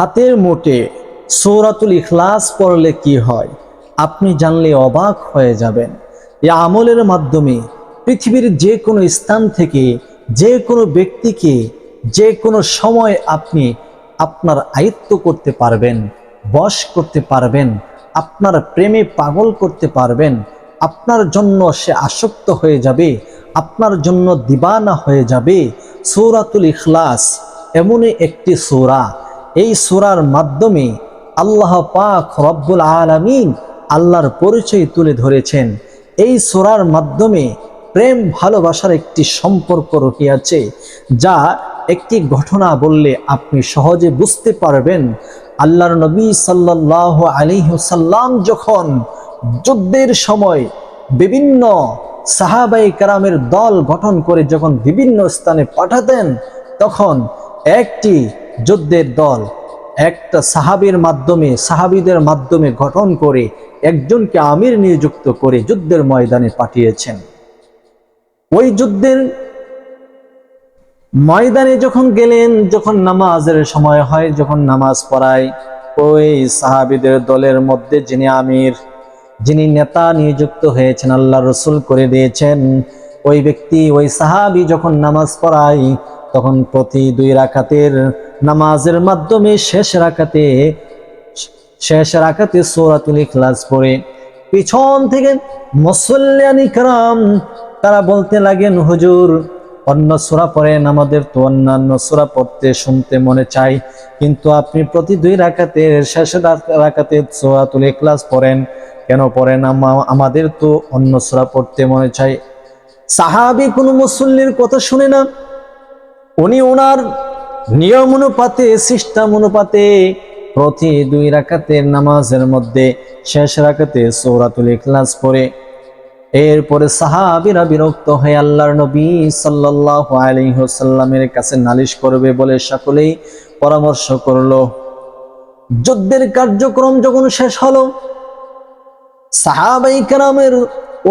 হাতের মোটে সৌরাতুল ইখলাস পড়লে কি হয়? আপনি জানলে অবাক হয়ে যাবেন। এই আমলের মাধ্যমে পৃথিবীর যে কোনো স্থান থেকে যে কোনো ব্যক্তিকে যে কোনো সময় আপনি আপনার আয়ত্ত করতে পারবেন, বশ করতে পারবেন, আপনার প্রেমে পাগল করতে পারবেন, আপনার জন্য সে আসক্ত হয়ে যাবে, আপনার জন্য দিবানা হয়ে যাবে। সৌরাতুল ইখলাস এমনই একটি সূরা। এই সূরার মাধ্যমে আল্লাহ পাক রব্বুল আলামিন আল্লাহর পরিচয় তুলে ধরেছেন। এই সূরার মাধ্যমে প্রেম, ভালোবাসার একটি সম্পর্ক রহিয়াছে, যা একটি ঘটনা বললে আপনি সহজে বুঝতে পারবেন। আল্লাহর নবী সাল্লাহ আলিহসাল্লাম যখন যুদ্ধের সময় বিভিন্ন সাহাবাই কারামের দল গঠন করে যখন বিভিন্ন স্থানে পাঠাতেন, তখন একটি যুদ্ধের দল। একটা সাহাবির মাধ্যমে, সাহাবিদের মাধ্যমে গঠন করে একজনকে আমির নিযুক্ত করে যুদ্ধের ময়দানে পাঠিয়েছেন। ওই যুদ্ধের ময়দানে যখন গেলেন, যখন নামাজের সময় হয়, যখন নামাজ পড়ায়, ওই সাহাবিদের দলের মধ্যে যিনি আমির, যিনি নেতা নিযুক্ত হয়েছেন আল্লাহ রসুল করে দিয়েছেন, ওই ব্যক্তি, ওই সাহাবি যখন নামাজ পড়ায়, তখন প্রতি দুই রাকাতের নামাজের মাধ্যমে শেষ রাকাতে শেষ রাকাতে সৌরাতুল ইখলাস পড়ে। পিছন থেকে মুসল্লিয়ানি কারাম, তারা বলতে লাগেন, হুজুর, অন্য সুরা পড়েন, আমাদের তো অন্যান্য সুরা পড়তে শুনতে মনে চাই। কিন্তু আপনি প্রতি দুই রাকাতে, শেষ রাকাতে সৌরাতুল ইখলাস পড়েন। কেন পড়েন? আমা- আমাদের তো অন্য সুরা পড়তে মনে চাই। সাহাবি কোনো মুসল্লির কথা শুনে না। উনি ওনার নিয়ম অনুপাতে সিস্টেম অনুপাতে প্রতি দুই রাকাতের নামাজের মধ্যে শেষ রাকাতে সৌরাতুল ইখলাস পড়ে। এরপরে সাহাবিরা বিরক্ত হয়ে আল্লাহর নবী সাল্লাল্লাহু আলাইহি ওয়াসাল্লামের কাছে নালিশ করবে বলে সকলেই পরামর্শ করল। যুদ্ধের কার্যক্রম যখন শেষ হলো, সাহাবাই কেরামের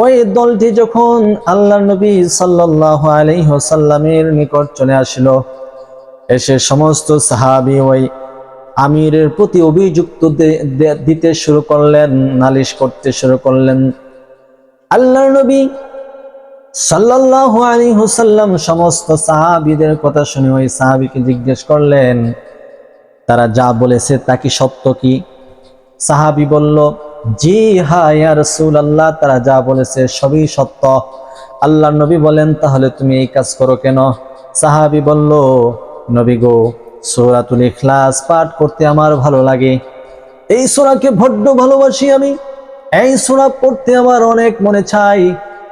ওই দলটি যখন আল্লাহ নবী সাল্লাল্লাহু আলাইহি ওয়াসাল্লামের নিকট চলে আসলো এসে সমস্ত সাহাবি ওই আমিরের প্রতি অভিযুক্ত দিতে শুরু করলেন, নালিশ করতে শুরু করলেন। আল্লাহ নবী ওয়াসাল্লাম সমস্ত সাহাবীদের কথা শুনে ওই সাহাবীকে জিজ্ঞেস করলেন, তারা যা বলেছে তা কি সত্য কি? সাহাবী বলল, জি হা, ইয়া রাসূলুল্লাহ, তারা যা বলেছে সবই সত্য। আল্লাহ নবী বলেন, তাহলে তুমি এই কাজ করো কেন? সাহাবী বলল নবী গো, সূরাতুল ইখলাস পাঠ করতে আমার ভালো লাগে। এই সূরাকে বড্ড ভালোবাসি আমি। এই সূরা পড়তে আমার অনেক মনে চাই।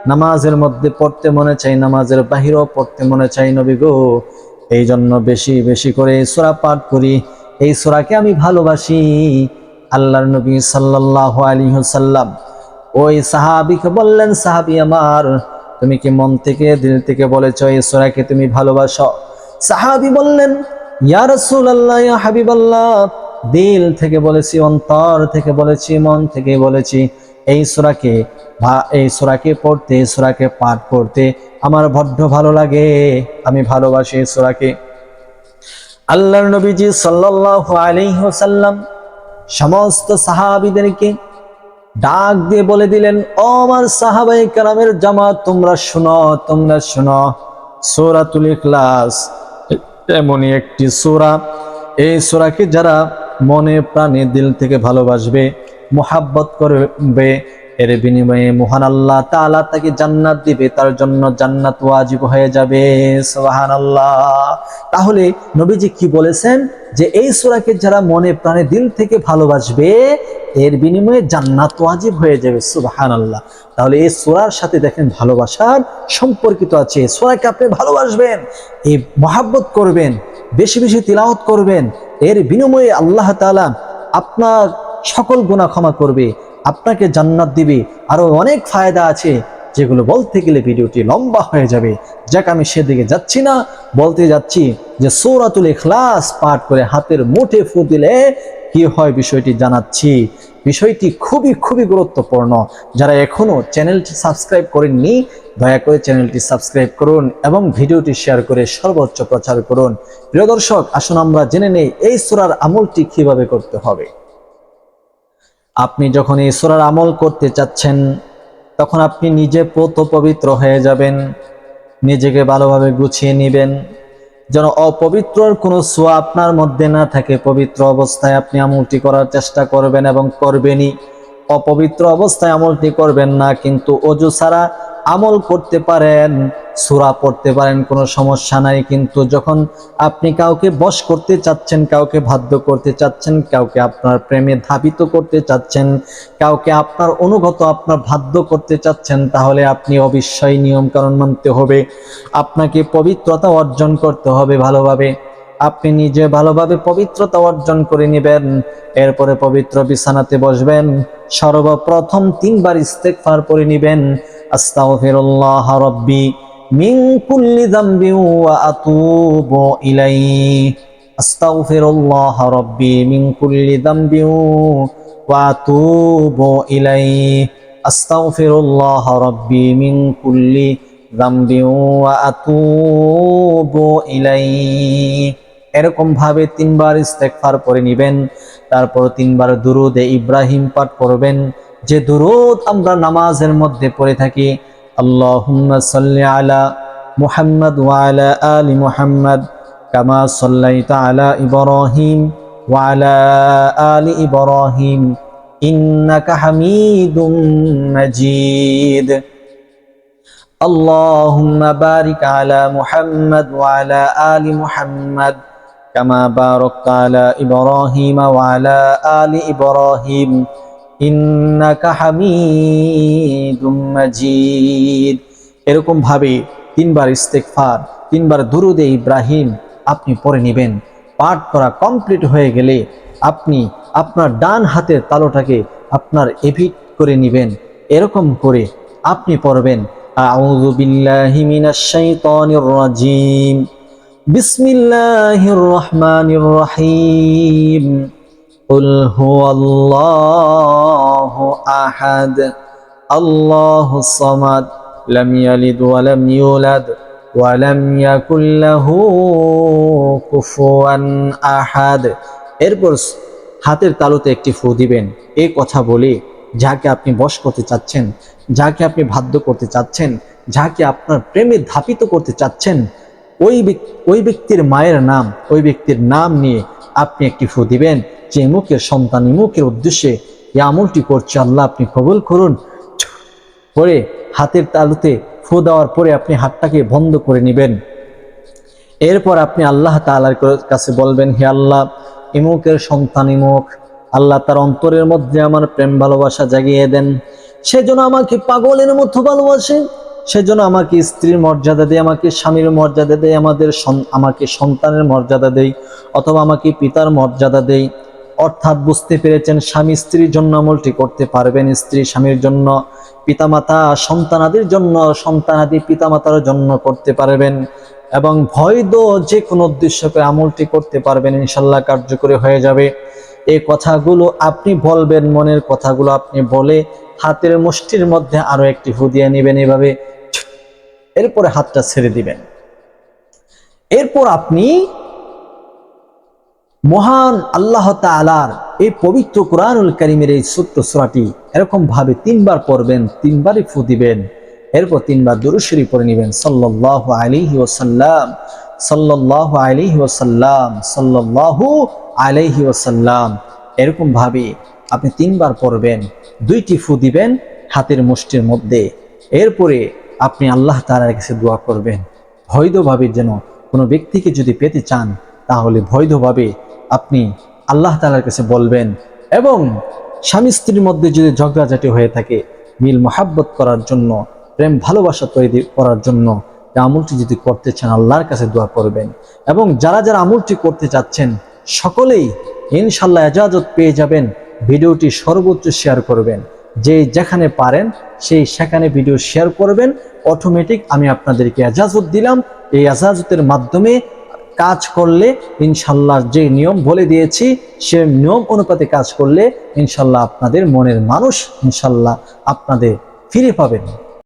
নামাজের মধ্যে পড়তে মনে চাই, নামাজের বাহিরেও পড়তে মনে চাই নবী গো। এই জন্য বেশি বেশি করে সোরা পাঠ করি। এই সূরাকে আমি ভালোবাসি। আল্লাহর নবী সাল্লাল্লাহু আলাইহি ওয়াসাল্লাম ওই সাহাবীকে বললেন, সাহাবি আমার, তুমি কি মন থেকে, দিল থেকে বলেছ, এই সোরাকে তুমি ভালোবাসো? সাহাবী বললেন, ইয়া হাবিবাল্লাহ। দিল থেকে বলেছি, অন্তর থেকে বলেছি, মন থেকে বলেছি, এই সূরাকে বা এই সূরাকে পড়তে, এই সূরাকে পাঠ করতে আমার বড্ড ভালো লাগে, আমি ভালোবাসি এই সূরাকে। আল্লাহর নবীজি সাল্লাল্লাহু আলাইহি ওয়াসাল্লাম সমস্ত সাহাবীদেরকে ডাক দিয়ে বলে দিলেন, ও আমার সাহাবাই কালামের জামাত, তোমরা শুনো তোমরা শুনো, সূরাতুল ইখলাস এমনই একটি সুরা। এই সুরাকে যারা মনে প্রাণে দিল থেকে ভালোবাসবে মোহাব্বত করবে এর বিনিময়ে মহান আল্লাহ তাআলা তাকে জান্নাত দিবে, তার জন্য জান্নাত ওয়াজিব হয়ে যাবে। সোহান আল্লাহ তাহলে নবীজি কি বলেছেন? যে এই সুরাকে যারা মনে প্রাণে দিল থেকে ভালোবাসবে, এর বিনিময়ে জান্নাত ওয়াজিব হয়ে যাবে। সুবাহান আল্লাহ তাহলে এই সোরার সাথে দেখেন ভালোবাসার সম্পর্কিত আছে। সূরাকে আপনি ভালোবাসবেন এই মহাব্বত করবেন, বেশি বেশি তিলাওত করবেন, এর বিনিময়ে আল্লাহ তাআলা আপনার সকল গুনাহ ক্ষমা করবে। আপনাকে জান্নাত দিবে। আরও অনেক ফায়দা আছে। যেগুলো বলতে গেলে ভিডিওটি লম্বা হয়ে যাবে। যাক, আমি সেদিকে যাচ্ছি না। বলতে যাচ্ছি যে সৌরাতুল ইখলাস পাঠ করে হাতের মুঠে ফু দিলে কি হয় বিষয়টি জানাচ্ছি। বিষয়টি খুবই খুবই গুরুত্বপূর্ণ। যারা এখনও চ্যানেলটি সাবস্ক্রাইব করেননি, দয়া করে চ্যানেলটি সাবস্ক্রাইব করুন এবং ভিডিওটি শেয়ার করে সর্বোচ্চ প্রচার করুন। প্রিয় দর্শক, আসুন আমরা জেনে নেই এই সুরার আমলটি কীভাবে করতে হবে। আপনি যখন এই সুরার আমল করতে চাচ্ছেন, তখন আপনি নিজে পত পবিত্র হয়ে যাবেন। নিজেকে ভালোভাবে গুছিয়ে নেবেন। যেন অপবিত্রর কোনো সোয়া আপনার মধ্যে না থাকে, পবিত্র অবস্থায় আপনি আমলটি করার চেষ্টা করবেন এবং করবেনই। অপবিত্র অবস্থায় আমলটি করবেন না, কিন্তু অজু ছাড়া আমল করতে পারেন, সুরা পড়তে পারেন, কোনো সমস্যা নাই। কিন্তু যখন আপনি কাউকে বশ করতে চাচ্ছেন, কাউকে বাধ্য করতে চাচ্ছেন, কাউকে আপনার প্রেমে ধাবিত করতে চাচ্ছেন, কাউকে আপনার অনুগত, আপনার বাধ্য করতে চাচ্ছেন, তাহলে আপনি অবশ্যই নিয়ম কারণ মানতে হবে। আপনাকে পবিত্রতা অর্জন করতে হবে ভালোভাবে। আপনি নিজে ভালোভাবে পবিত্রতা অর্জন করে নেবেন, এরপরে পবিত্র বিছানাতে বসবেন। সর্বপ্রথম তিনবার ইস্তেগফার পড়ে নেবেন। আস্তাগফিরুল্লাহ রাব্বি মিন কুল্লি যামবি ওয়া আতুবু ইলাইহি। আস্তাগফিরুল্লাহ রাব্বি মিন কুল্লি যামবি ওয়া আতুবু ইলাইহি। আস্তাগফিরুল্লাহ রাব্বি মিন কুল্লি যামবি ওয়া আতুবু ইলাইহি। এরকম ভাবে তিনবার ইস্তেগফার পড়ে নেবেন তারপর তিনবার দুরুদে ইব্রাহিম পাঠ করবেন যে দুরুদ আমরা নামাজের মধ্যে পড়ে থাকি আল্লাহুম্মা সাল্লি আলা মুহাম্মদ ওয়া আলা আলি মুহাম্মদ কামা সাল্লাইতা আলা ইব্রাহিম ওয়া আলা আলি ইব্রাহিম ইন্নাকা হামিদুম মাজিদ اللهم بارك على محمد وعلى آل محمد كما باركت على إبراهيم وعلى آل إبراهيم إنك حميد مجيد এরকম ভাবে তিনবার ইস্তেগফার তিনবার দুরুদে ইব্রাহিম আপনি পড়ে নেবেন পাঠ করা কমপ্লিট হয়ে গেলে আপনি আপনার ডান হাতের তালোটাকে আপনার এভিট করে নেবেন এরকম করে আপনি পড়বেন أعوذ بالله من الشيطان الرجيم بسم الله الرحمن الرحيم قل هو الله أحد الله الصمد لم يلد ولم يولد ولم يكن له كفوا أحد এরপর হাতের তালুতে একটি ফু দিবেন এই কথা বলে যাকে আপনি বশ করতে চাচ্ছেন যাকে আপনি বাধ্য করতে চাচ্ছেন যাকে আপনার প্রেমে ধাপিত করতে চাচ্ছেন ওই ওই ব্যক্তির মায়ের নাম, ওই ব্যক্তির নাম নিয়ে আপনি একটি ফু দিবেন, যে মুখের সন্তান মুখের উদ্দেশ্যে এই আমলটি করছে, আল্লাহ আপনি কবুল করুন। পরে হাতের তালুতে ফু দেওয়ার পরে আপনি হাতটাকে বন্ধ করে নেবেন। এরপর আপনি আল্লাহ তাআলার কাছে বলবেন, হে আল্লাহ ইমুকের সন্তান ইমুক আল্লাহ তার অন্তরের মধ্যে আমার প্রেম ভালোবাসা জাগিয়ে দেন। সেজন্য আমাকে পাগলের মতো ভালোবাসে। সেজন্য আমাকে স্ত্রীর মর্যাদা দেয় আমাকে স্বামীর মর্যাদা দেয় আমাদের আমাকে সন্তানের মর্যাদা দেয় অথবা আমাকে পিতার মর্যাদা দেয় অর্থাৎ বুঝতে পেরেছেন, স্বামী স্ত্রীর জন্য আমলটি করতে পারবেন, স্ত্রী স্বামীর জন্য, পিতামাতা, সন্তানাদির জন্য, সন্তানাদি পিতামাতার জন্য করতে পারবেন। এবং ভয়দ যে কোনো উদ্দেশ্য করে আমলটি করতে পারবেন, ইনশাল্লাহ কার্যকরী হয়ে যাবে। এই কথাগুলো আপনি বলবেন, মনের কথাগুলো আপনি বলে হাতের মুষ্টির মধ্যে আরও একটি ফু দিয়ে নেবেন এভাবে। এরপরে হাতটা ছেড়ে দিবেন। এরপর আপনি মহান আল্লাহ তাআলার এই পবিত্র কোরআনুল করিমের এই ছোট্ট সূরাটি এরকম ভাবে তিনবার পড়বেন, তিনবারই ফু দিবেন, এরপর তিনবার দুরুশরী পড়ে নেবেন। সাল্লাল্লাহু আলাইহি ওসাল্লাম সাল্লাল্লাহু আলাইহি ওয়াসাল্লাম, সাল্লাল্লাহু আলাইহি ওয়াসাল্লাম। এরকম ভাবে আপনি তিনবার পড়বেন, দুইটি ফু দিবেন হাতের মুষ্টির মধ্যে। এরপরে আপনি আল্লাহ তাআলার কাছে দোয়া করবেন। বৈধভাবে যেন কোনো ব্যক্তিকে যদি পেতে চান, তাহলে বৈধভাবে আপনি আল্লাহ তালার কাছে বলবেন এবং স্বামী স্ত্রীর মধ্যে যদি ঝগড়াঝাটি হয়ে থাকে, মিল মোহাব্বত করার জন্য, প্রেম ভালোবাসা তৈরি করার জন্য আমলটি যদি করতে চান, আল্লাহর কাছে দোয়া করবেন। এবং যারা যারা আমলটি করতে চাচ্ছেন, সকলেই ইনশাল্লাহ এজাজত পেয়ে যাবেন। ভিডিওটি সর্বোচ্চ শেয়ার করবেন। যে যেখানে পারেন, সেই সেখানে ভিডিও শেয়ার করবেন। অটোমেটিক আমি আপনাদেরকে এজাজত দিলাম। এই এজাজতের মাধ্যমে কাজ করলে ইনশাল্লাহ যে নিয়ম বলে দিয়েছি, সে নিয়ম অনুপাতে কাজ করলে ইনশাল্লাহ আপনাদের মনের মানুষ ইনশাল্লাহ আপনাদের ফিরে পাবেন।